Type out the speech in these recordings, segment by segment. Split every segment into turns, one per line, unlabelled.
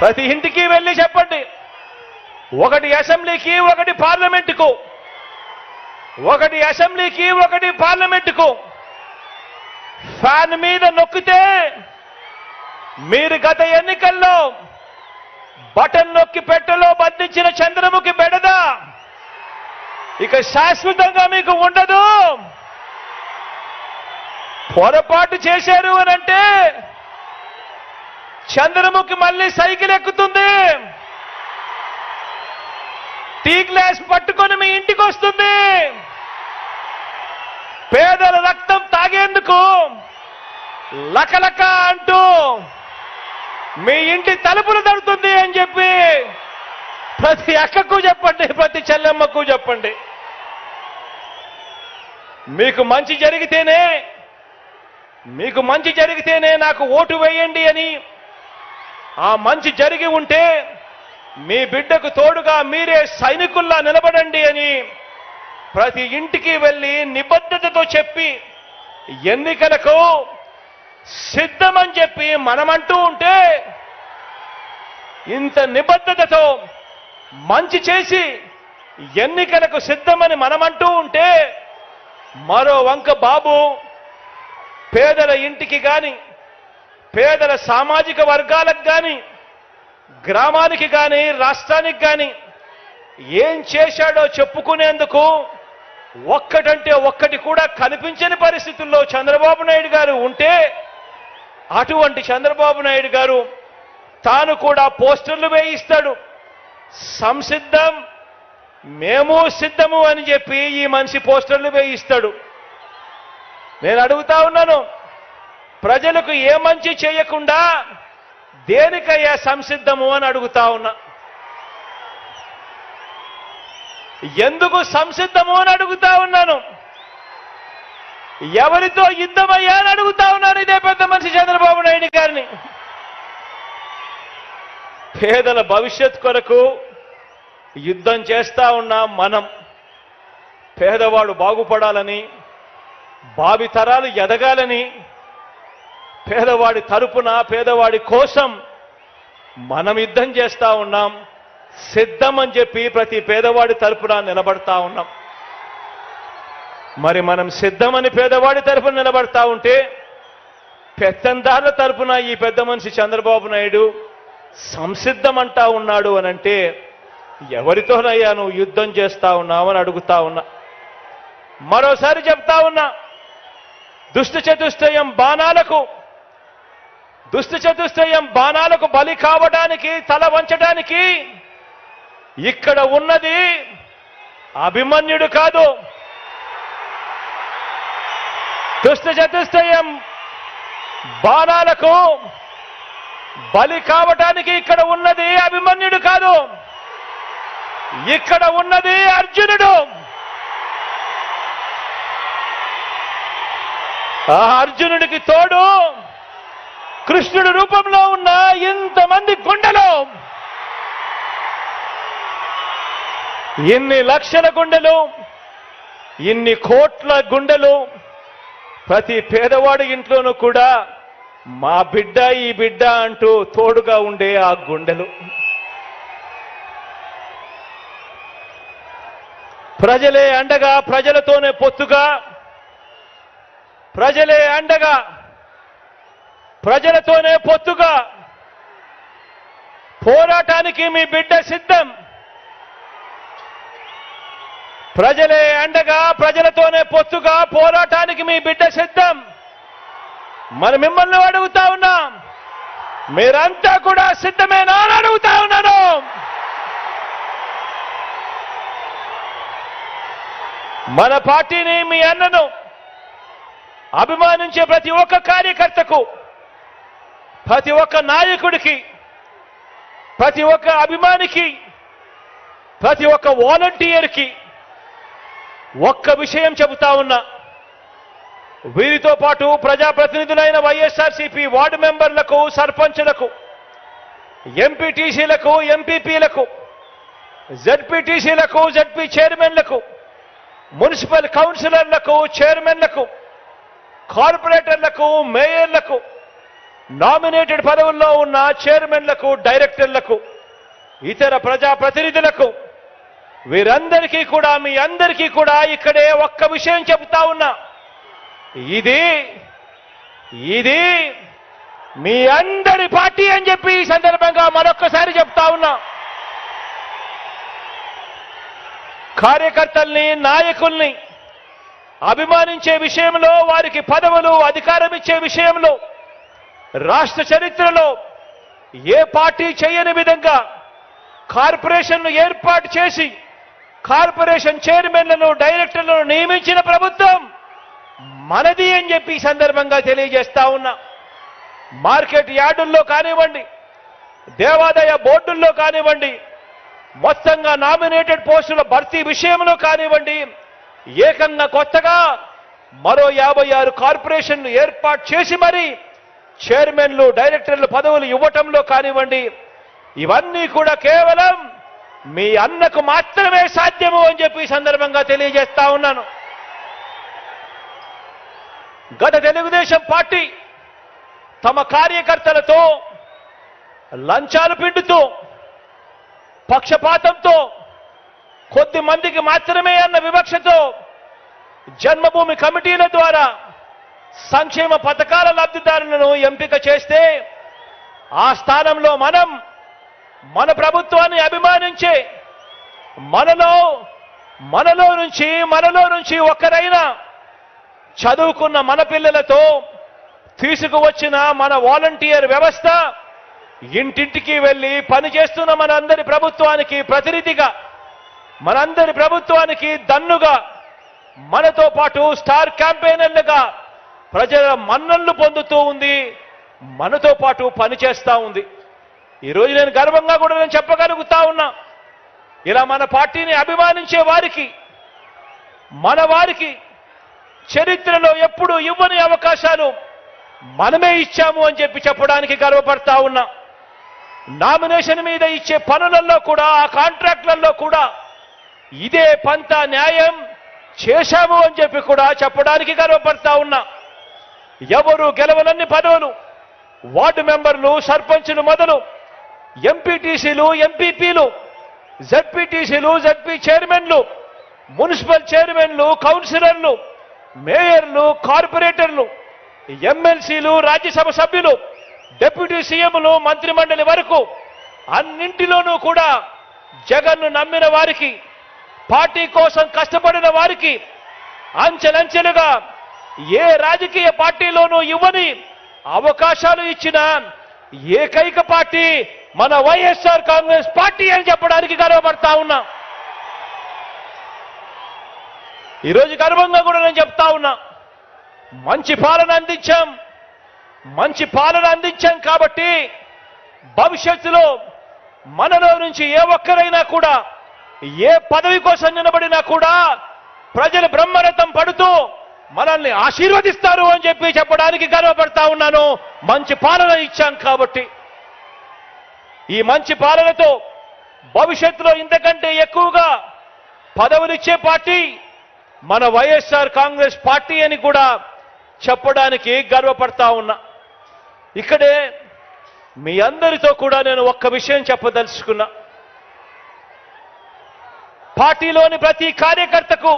ప్రతి ఇంటికి వెళ్ళి చెప్పండి. ఒకటి అసెంబ్లీకి ఒకటి పార్లమెంటుకు. ఒకటి అసెంబ్లీకి ఒకటి పార్లమెంటుకు. ఫ్యాన్ మీద నొక్కితే మీరు గత ఎన్నికల్లో బటన్ నొక్కి పెట్టలో బంధించిన చంద్రముఖి బెడద. ఇక శాశ్వతంగా మీకు ఉండదు. పొరపాటు చేశారు అని అంటే చంద్రముఖి మళ్ళీ సైకిల్ ఎక్కుతుంది. టీ గ్లాస్ పట్టుకొని మీ ఇంటికి వస్తుంది. పేదల రక్తం తాగేందుకు లకలక అంటూ మీ ఇంటి తలుపులు తడుతుంది అని చెప్పి ప్రతి అక్కకు చెప్పండి ప్రతి చెల్లెమ్మకు చెప్పండి. మీకు మంచి జరిగితేనే మీకు మంచి జరిగితేనే నాకు ఓటు వేయండి అని ఆ మంచి జరిగి ఉంటే మీ బిడ్డకు తోడుగా మీరే సైనికుల్లా నిలబడండి అని ప్రతి ఇంటికి వెళ్ళి నిబద్ధతతో చెప్పి ఎన్నికలకు సిద్ధమని చెప్పి మనమంటూ ఉంటే ఇంత నిబద్ధతతో మంచి చేసి ఎన్నికలకు సిద్ధమని మనమంటూ ఉంటే మరో వంక బాబు పేదల ఇంటికి కానీ పేదల సామాజిక వర్గాలకు కానీ గ్రామానికి కానీ రాష్ట్రానికి కానీ ఏం చేశాడో చెప్పుకునేందుకు ఒక్కటంటే ఒక్కటి కూడా కనిపించని పరిస్థితుల్లో చంద్రబాబు నాయుడు గారు ఉంటే అటువంటి చంద్రబాబు నాయుడు గారు తాను కూడా పోస్టర్లు వేయిస్తాడు. సంసిద్ధం మేము సిద్ధము అని చెప్పి ఈ మనిషి పోస్టర్లు వేయిస్తాడు. నేను అడుగుతా ఉన్నాను ప్రజలకు ఏ మంచి చేయకుండా దేనికయ్యా సంసిద్ధము అని అడుగుతా ఉన్నా. ఎందుకు సంసిద్ధము అని అడుగుతా ఉన్నాను? ఎవరితో యుద్ధమయ్యా అని అడుగుతా ఉన్నాను ఇదే పెద్ద మనిషి చంద్రబాబు నాయుడు గారిని. పేదల భవిష్యత్ కొరకు యుద్ధం చేస్తా ఉన్నా మనం. పేదవాడు బాగుపడాలని భావితరాలు ఎదగాలని పేదవాడి తరపున పేదవాడి కోసం మనం యుద్ధం చేస్తా ఉన్నాం సిద్ధం అని చెప్పి ప్రతి పేదవాడి తరపున నిలబడతా ఉన్నాం. మరి మనం సిద్ధమని పేదవాడి తరపున నిలబడతా ఉంటే పెత్తందారుల తరపున ఈ పెద్ద మనిషి చంద్రబాబు నాయుడు సంసిద్ధమంటా ఉన్నాడు అని అంటే ఎవరితోనయ్యా నువ్వు యుద్ధం చేస్తా ఉన్నావని అడుగుతా ఉన్నా. మరోసారి చెప్తా ఉన్నా దుష్ట చతుష్టయం బాణాలకు దుష్ట చతుష్టయం బాణాలకు బలి కావడానికి తల వంచడానికి ఇక్కడ ఉన్నది అభిమన్యుడు కాదు. దుష్ట చతుష్టయం బాణాలకు బలి కావటానికి ఇక్కడ ఉన్నది అభిమన్యుడు కాదు. ఇక్కడ ఉన్నది అర్జునుడు. ఆ అర్జునుడికి తోడు కృష్ణుడి రూపంలో ఉన్న ఇంతమంది గుండెలు. ఇన్ని లక్షల గుండెలు ఇన్ని కోట్ల గుండెలు ప్రతి పేదవాడి ఇంట్లోనూ కూడా మా బిడ్డ ఈ బిడ్డ అంటూ తోడుగా ఉండే ఆ గుండెలు. ప్రజలే అండగా ప్రజలతోనే పొత్తుగా ప్రజలే అండగా ప్రజలతోనే పొత్తుగా పోరాటానికి మీ బిడ్డ సిద్ధం. ప్రజలే అండగా ప్రజలతోనే పొత్తుగా పోరాటానికి మీ బిడ్డ సిద్ధం. మరి మిమ్మల్ని అడుగుతా ఉన్నాం మీరంతా కూడా సిద్ధమేనా అని అడుగుతా ఉన్నాను. మన పార్టీని మీ అన్నను అభిమానించే ప్రతి ఒక్క కార్యకర్తకు ప్రతి ఒక్క నాయకుడికి ప్రతి ఒక్క అభిమానికి ప్రతి ఒక్క వాలంటీర్కి ఒక్క విషయం చెబుతా ఉన్నా. వీరితో పాటు ప్రజాప్రతినిధులైన వైఎస్ఆర్సీపీ వార్డు మెంబర్లకు సర్పంచులకు ఎంపీటీసీలకు ఎంపీపీలకు జడ్పీటీసీలకు జడ్పీ చైర్మన్లకు మున్సిపల్ కౌన్సిలర్లకు చైర్మన్లకు కార్పొరేటర్లకు మేయర్లకు నామినేటెడ్ పదవుల్లో ఉన్న చైర్మన్లకు డైరెక్టర్లకు ఇతర ప్రజాప్రతినిధులకు వీరందరికీ కూడా మీ అందరికీ కూడా ఇక్కడే ఒక్క విషయం చెబుతా ఉన్నా. ఇది ఇది మీ అందరి పార్టీ అని చెప్పి ఈ సందర్భంగా మరొక్కసారి చెప్తా ఉన్నా. కార్యకర్తల్ని నాయకుల్ని అభిమానించే విషయంలో వారికి పదవులు అధికారం ఇచ్చే విషయంలో రాష్ట్ర చరిత్రలో ఏ పార్టీ చేయని విధంగా కార్పొరేషన్ను ఏర్పాటు చేసి కార్పొరేషన్ చైర్మన్లను డైరెక్టర్లను నియమించిన ప్రభుత్వం మనది అని చెప్పి ఈ సందర్భంగా తెలియజేస్తా ఉన్నా. మార్కెట్ యార్డుల్లో కానివ్వండి దేవాదాయ బోర్డుల్లో కానివ్వండి మొత్తంగా నామినేటెడ్ పోస్టుల భర్తీ విషయంలో కానివ్వండి ఏకంగా కొత్తగా మరో యాభై ఆరు కార్పొరేషన్లు ఏర్పాటు చేసి మరి చైర్మన్లు డైరెక్టర్లు పదవులు ఇవ్వటంలో కానివ్వండి ఇవన్నీ కూడా కేవలం మీ అన్నకు మాత్రమే సాధ్యము అని చెప్పి ఈ సందర్భంగా తెలియజేస్తా ఉన్నాను. గత తెలుగుదేశం పార్టీ తమ కార్యకర్తలతో లంచాలు పిండుతూ పక్షపాతంతో కొద్ది మందికి మాత్రమే అన్న వివక్షతో జన్మభూమి కమిటీల ద్వారా సంక్షేమ పథకాల లబ్ధిదారులను ఎంపిక చేస్తే ఆ స్థానంలో మనం మన ప్రభుత్వాన్ని అభిమానించే మనలో మనలో నుంచి మనలో నుంచి ఒకరైనా చదువుకున్న మన పిల్లలతో తీసుకువచ్చిన మన వాలంటీర్ వ్యవస్థ ఇంటింటికి వెళ్ళి పనిచేస్తున్న మనందరి ప్రభుత్వానికి ప్రతినిధిగా మనందరి ప్రభుత్వానికి దన్నుగా మనతో పాటు స్టార్ క్యాంపెయినర్లుగా ప్రజల మన్నన్లు పొందుతూ ఉంది మనతో పాటు పనిచేస్తా ఉంది. ఈరోజు నేను గర్వంగా కూడా నేను చెప్పగలుగుతా ఉన్నా. ఇలా మన పార్టీని అభిమానించే వారికి మన వారికి చరిత్రలో ఎప్పుడు ఇవ్వని అవకాశాలు మనమే ఇచ్చాము అని చెప్పి చెప్పడానికి గర్వపడతా ఉన్నా. నామినేషన్ మీద ఇచ్చే పనులలో కూడా ఆ కాంట్రాక్ట్లలో కూడా ఇదే పంత న్యాయం చేశాము అని చెప్పి కూడా చెప్పడానికి గర్వపడతా ఉన్నా. ఎవరు గెలవనన్ని పదవులు? వార్డు మెంబర్లు సర్పంచులు మొదలు. ఎంపీటీసీలు ఎంపీపీలు జడ్పీటీసీలు జడ్పీ చైర్మన్లు మున్సిపల్ చైర్మన్లు కౌన్సిలర్లు మేయర్లు కార్పొరేటర్లు ఎమ్మెల్సీలు రాజ్యసభ సభ్యులు డిప్యూటీ సీఎంలు మంత్రిమండలి వరకు అన్నింటిలోనూ కూడా జగన్ను నమ్మిన వారికి పార్టీ కోసం కష్టపడిన వారికి అంచెలంచెలుగా ఏ రాజకీయ పార్టీలోనూ ఇవ్వని అవకాశాలు ఇచ్చిన ఏకైక పార్టీ మన వైఎస్ఆర్ కాంగ్రెస్ పార్టీ అని చెప్పడానికి గర్వపడతా ఉన్నా. ఈరోజు గర్వంగా కూడా నేను చెప్తా ఉన్నా. మంచి పాలన అందించాం. మంచి పాలన అందించాం కాబట్టి భవిష్యత్తులో మనలో నుంచి ఏ ఒక్కరైనా కూడా ఏ పదవి కోసం నిలబడినా కూడా ప్రజలు బ్రహ్మరథం పడుతూ మనల్ని ఆశీర్వదిస్తారు అని చెప్పి చెప్పడానికి గర్వపడతా ఉన్నాను. మంచి పాలన ఇచ్చాం కాబట్టి. ఈ మంచి పాలనతో భవిష్యత్తులో ఇంతకంటే ఎక్కువగా పదవులిచ్చే పార్టీ మన వైఎస్ఆర్ కాంగ్రెస్ పార్టీ అని కూడా చెప్పడానికి గర్వపడతా ఉన్నా. ఇక్కడే మీ అందరితో కూడా నేను ఒక్క విషయం చెప్పదలుచుకున్నా. పార్టీలోని ప్రతి కార్యకర్తకు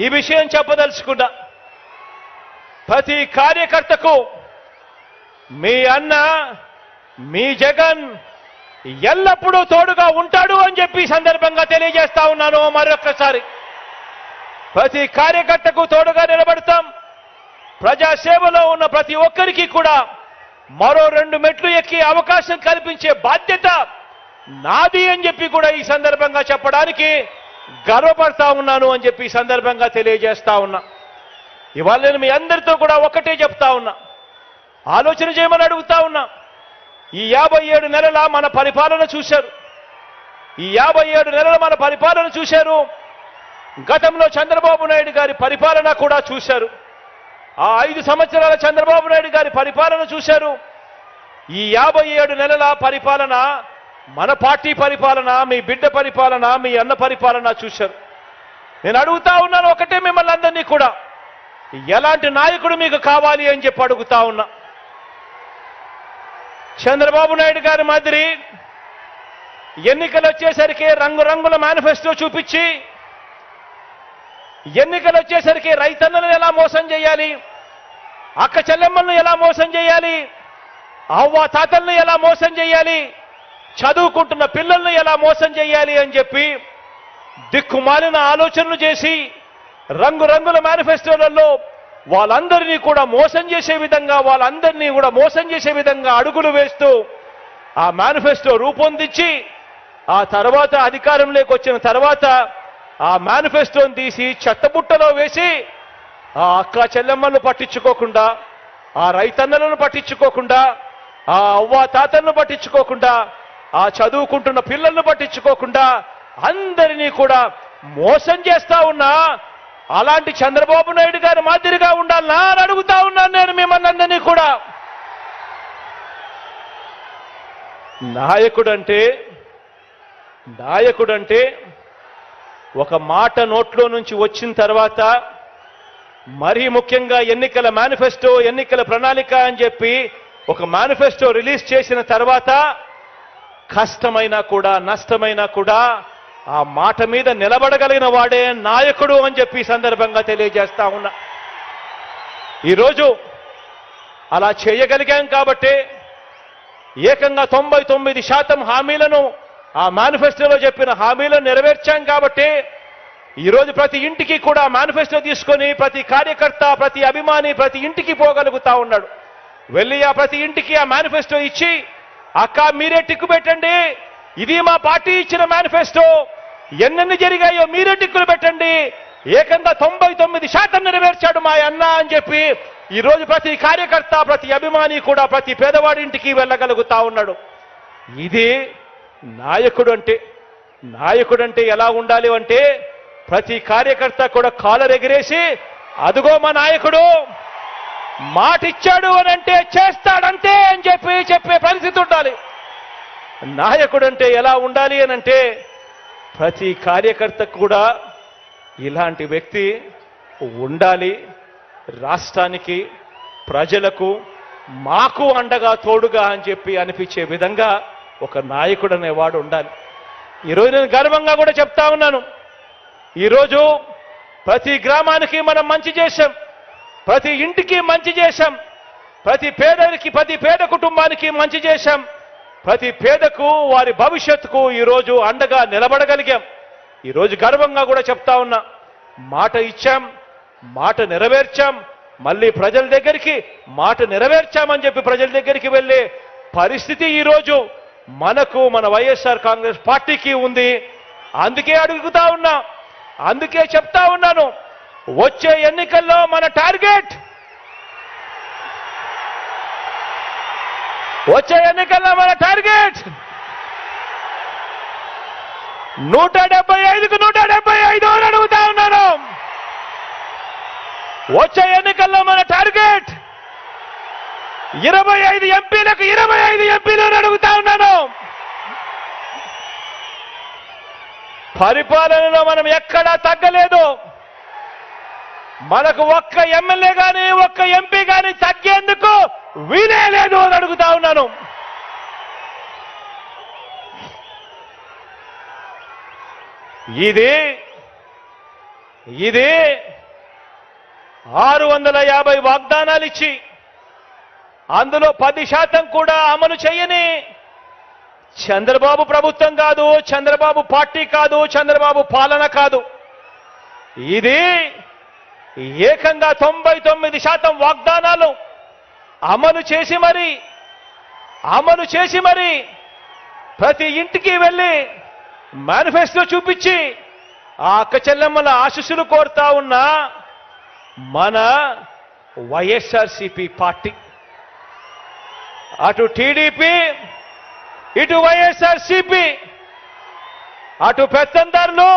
ఈ విషయం చెప్పదలుచుకున్నా. ప్రతి కార్యకర్తకు మీ అన్న మీ జగన్ ఎల్లప్పుడూ తోడుగా ఉంటాడు అని చెప్పి సందర్భంగా తెలియజేస్తా ఉన్నాను మరొక్కసారి. ప్రతి కార్యకర్తకు తోడుగా నిలబడతాం. ప్రజాసేవలో ఉన్న ప్రతి ఒక్కరికి కూడా మరో రెండు మెట్లు ఎక్కి అవకాశం కల్పించే బాధ్యత నాది అని చెప్పి కూడా ఈ సందర్భంగా చెప్పడానికి గర్వపడతా ఉన్నాను అని చెప్పి సందర్భంగా తెలియజేస్తా ఉన్నా. ఇవాళ నేను మీ అందరితో కూడా ఒకటే చెప్తా ఉన్నా. ఆలోచన చేయమని అడుగుతా ఉన్నా. ఈ యాభై ఏడు నెలల మన పరిపాలన చూశారు. ఈ యాభై ఏడు నెలల మన పరిపాలన చూశారు. గతంలో చంద్రబాబు నాయుడు గారి పరిపాలన కూడా చూశారు. ఆ ఐదు సంవత్సరాల చంద్రబాబు నాయుడు గారి పరిపాలన చూశారు. ఈ యాభై ఏడు నెలల పరిపాలన మన పార్టీ పరిపాలన మీ బిడ్డ పరిపాలన మీ అన్న పరిపాలన చూశారు. నేను అడుగుతా ఉన్నాను ఒకటే మిమ్మల్ని అందరినీ కూడా. ఎలాంటి నాయకుడు మీకు కావాలి అని చెప్పి అడుగుతా ఉన్నా. చంద్రబాబు నాయుడు గారి మాదిరి ఎన్నికలు వచ్చేసరికి రంగురంగుల మేనిఫెస్టో చూపించి ఎన్నికలు వచ్చేసరికి రైతన్నలను ఎలా మోసం చేయాలి అక్క చెల్లెమ్మలను ఎలా మోసం చేయాలి అవ్వ తాతల్ని ఎలా మోసం చేయాలి చదువుకుంటున్న పిల్లల్ని ఎలా మోసం చేయాలి అని చెప్పి దిక్కుమాలిన ఆలోచనలు చేసి రంగురంగుల మేనిఫెస్టోలలో వాళ్ళందరినీ కూడా మోసం చేసే విధంగా వాళ్ళందరినీ కూడా మోసం చేసే విధంగా అడుగులు వేస్తూ ఆ మేనిఫెస్టో రూపొందించి ఆ తర్వాత అధికారంలోకి వచ్చిన తర్వాత ఆ మేనిఫెస్టోని తీసి చెత్తబుట్టలో వేసి ఆ అక్క చెల్లెమ్మలను పట్టించుకోకుండా ఆ రైతన్నలను పట్టించుకోకుండా ఆ అవ్వ తాతలను పట్టించుకోకుండా ఆ చదువుకుంటున్న పిల్లలను పట్టించుకోకుండా అందరినీ కూడా మోసం చేస్తా ఉన్నా అలాంటి చంద్రబాబు నాయుడు గారి మాదిరిగా ఉండాలనా అని అడుగుతా ఉన్నాను నేను మిమ్మల్ని అందరినీ కూడా. నాయకుడంటే నాయకుడంటే ఒక మాట నోట్లో నుంచి వచ్చిన తర్వాత మరీ ముఖ్యంగా ఎన్నికల మేనిఫెస్టో ఎన్నికల ప్రణాళిక అని చెప్పి ఒక మేనిఫెస్టో రిలీజ్ చేసిన తర్వాత కష్టమైనా కూడా నష్టమైనా కూడా ఆ మాట మీద నిలబడగలిగిన వాడే నాయకుడు అని చెప్పి సందర్భంగా తెలియజేస్తా ఉన్నా. ఈరోజు అలా చేయగలిగాం కాబట్టి ఏకంగా తొంభై తొమ్మిది శాతం హామీలను ఆ మేనిఫెస్టోలో చెప్పిన హామీలను నెరవేర్చాం కాబట్టి ఈరోజు ప్రతి ఇంటికి కూడా మేనిఫెస్టో తీసుకొని ప్రతి కార్యకర్త ప్రతి అభిమాని ప్రతి ఇంటికి పోగలుగుతా ఉన్నాడు. వెళ్ళి ఆ ప్రతి ఇంటికి ఆ మేనిఫెస్టో ఇచ్చి అక్క మీరే టిక్కు పెట్టండి. ఇది మా పార్టీ ఇచ్చిన మేనిఫెస్టో. ఎన్నెన్ని జరిగాయో మీరే టిక్కులు పెట్టండి. ఏకంగా తొంభై తొమ్మిది శాతం నెరవేర్చాడు మా అన్న అని చెప్పి ఈ రోజు ప్రతి కార్యకర్త ప్రతి అభిమాని కూడా ప్రతి పేదవాడి ఇంటికి వెళ్ళగలుగుతా ఉన్నాడు. ఇది నాయకుడు అంటే నాయకుడు అంటే ఎలా ఉండాలి అంటే ప్రతి కార్యకర్త కూడా కాలర్ ఎగిరేసి అదుగో మా నాయకుడు. మాటిచ్చాడు అని అంటే చేస్తాడంతే అని చెప్పి చెప్పే పరిస్థితి ఉండాలి. నాయకుడు అంటే ఎలా ఉండాలి అని అంటే ప్రతి కార్యకర్తకు కూడా ఇలాంటి వ్యక్తి ఉండాలి. రాష్ట్రానికి ప్రజలకు మాకు అండగా తోడుగా అని చెప్పి అనిపించే విధంగా ఒక నాయకుడు అనేవాడు ఉండాలి. ఈరోజు నేను గర్వంగా కూడా చెప్తా ఉన్నాను. ఈరోజు ప్రతి గ్రామానికి మనం మంచి చేశాం. ప్రతి ఇంటికి మంచి చేశాం. ప్రతి పేదరికి ప్రతి పేద కుటుంబానికి మంచి చేశాం. ప్రతి పేదకు వారి భవిష్యత్తుకు ఈరోజు అండగా నిలబడగలిగాం. ఈరోజు గర్వంగా కూడా చెప్తా ఉన్నా మాట ఇచ్చాం మాట నెరవేర్చాం. మళ్ళీ ప్రజల దగ్గరికి మాట నెరవేర్చామని చెప్పి ప్రజల దగ్గరికి వెళ్ళే పరిస్థితి ఈరోజు మనకు మన వైఎస్ఆర్ కాంగ్రెస్ పార్టీకి ఉంది. అందుకే అడుగుతా ఉన్నా అందుకే చెప్తా ఉన్నాను. వచ్చే ఎన్నికల్లో మన టార్గెట్ వచ్చే ఎన్నికల్లో మన టార్గెట్ నూట డెబ్బై ఐదుకు నూట డెబ్బై ఐదు అని అడుగుతా ఉన్నాను. వచ్చే ఎన్నికల్లో మన టార్గెట్ ఇరవై ఐదు ఎంపీలకు ఇరవై ఐదు ఎంపీలు అని అడుగుతా ఉన్నాను. పరిపాలనలో మనం ఎక్కడా తగ్గలేదు. మనకు ఒక్క ఎమ్మెల్యే కానీ ఒక్క ఎంపీ కానీ తగ్గేందుకు వీలే లేదు అని అడుగుతా ఉన్నాను. ఇది ఇది ఆరు వందల యాభై వాగ్దానాలు ఇచ్చి అందులో పది శాతం కూడా అమలు చేయని చంద్రబాబు ప్రభుత్వం కాదు చంద్రబాబు పార్టీ కాదు చంద్రబాబు పాలన కాదు. ఇది ఏకంగా తొంభై తొమ్మిది శాతం వాగ్దానాలు అమలు చేసి మరి అమలు చేసి మరి ప్రతి ఇంటికి వెళ్ళి మేనిఫెస్టో చూపించి ఆ అక్క చెల్లెమ్మల ఆశీస్సులు కోరుతా ఉన్న మన వైఎస్ఆర్సిపి పార్టీ. అటు టీడీపీ ఇటు వైఎస్ఆర్సిపి అటు పెత్తందారులు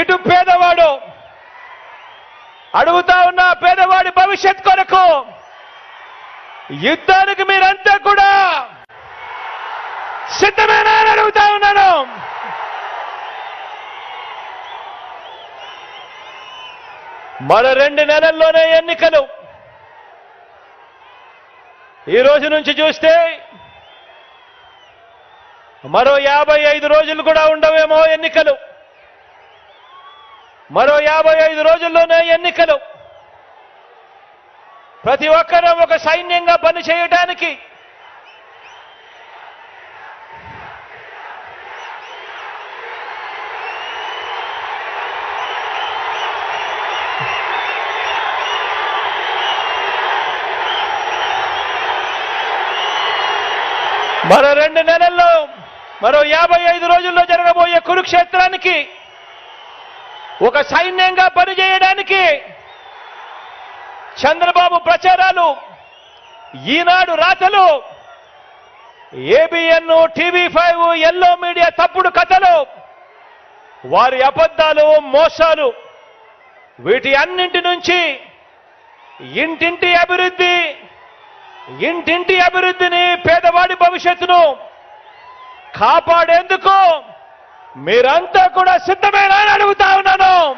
ఇటు పేదవాడు. అడుగుతా ఉన్న పేదవాడి భవిష్యత్ కొరకు. యుద్ధానికి మీరంతా కూడా సిద్ధమేనా అని అడుగుతా ఉన్నాను. మరో రెండు నెలల్లోనే ఎన్నికలు. ఈ రోజు నుంచి చూస్తే మరో యాభై ఐదు రోజులు కూడా ఉండవేమో ఎన్నికలు. మరో యాభై ఐదు రోజుల్లోనే ఎన్నికలు. ప్రతి ఒక్కరూ ఒక సైన్యంగా పనిచేయడానికి మరో రెండు నెలల్లో మరో యాభై ఐదు రోజుల్లో జరగబోయే కురుక్షేత్రానికి ఒక సైన్యంగా పనిచేయడానికి చంద్రబాబు ప్రచారాలు ఈనాడు రాతలు ABN TV five yellow media తప్పుడు కథలు వారి అబద్ధాలు మోసాలు వీటి అన్నింటి నుంచి ఇంటింటి అభివృద్ధి ఇంటింటి అభివృద్ధిని పేదవాడి భవిష్యత్తును కాపాడేందుకు మీరంతా కూడా సిద్ధమేనా అని అడుగుతా ఉన్నాను.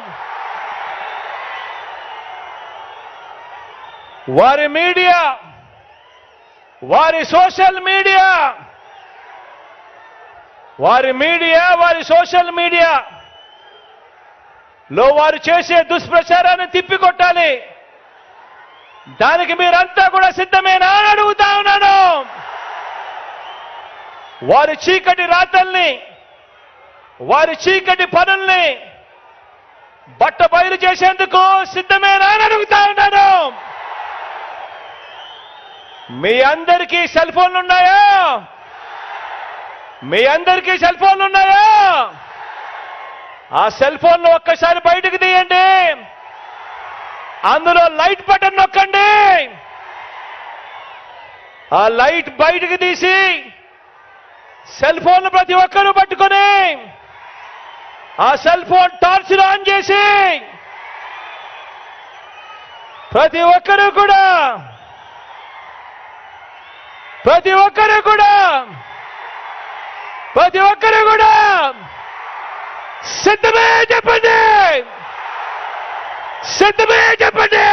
వారి మీడియా వారి సోషల్ మీడియా వారి మీడియా వారి సోషల్ మీడియా లో వారు చేసే దుష్ప్రచారాన్ని తిప్పికొట్టాలి. దానికి మీరంతా కూడా సిద్ధమేనా అని అడుగుతా ఉన్నాను. వారి చీకటి రాతల్ని వారి చీకటి పనుల్ని బట్ట బయలు చేసేందుకు సిద్ధమేనని అడుగుతా ఉన్నాను. మీ అందరికీ సెల్ ఫోన్లు ఉన్నాయా? మీ అందరికీ సెల్ ఫోన్లు ఉన్నాయా? ఆ సెల్ ఫోన్లు ఒక్కసారి బయటకు తీయండి. అందులో లైట్ బటన్ నొక్కండి. ఆ లైట్ బయటకు తీసి సెల్ ఫోన్లు ప్రతి ఒక్కరూ పట్టుకొని ఆ సెల్ ఫోన్ టార్చ్ ఆన్ చేసి ప్రతి ఒక్కరూ కూడా ప్రతి ఒక్కరూ కూడా ప్రతి ఒక్కరూ కూడా సిద్ధమే చెప్పండి! సిద్ధమే చెప్పండి!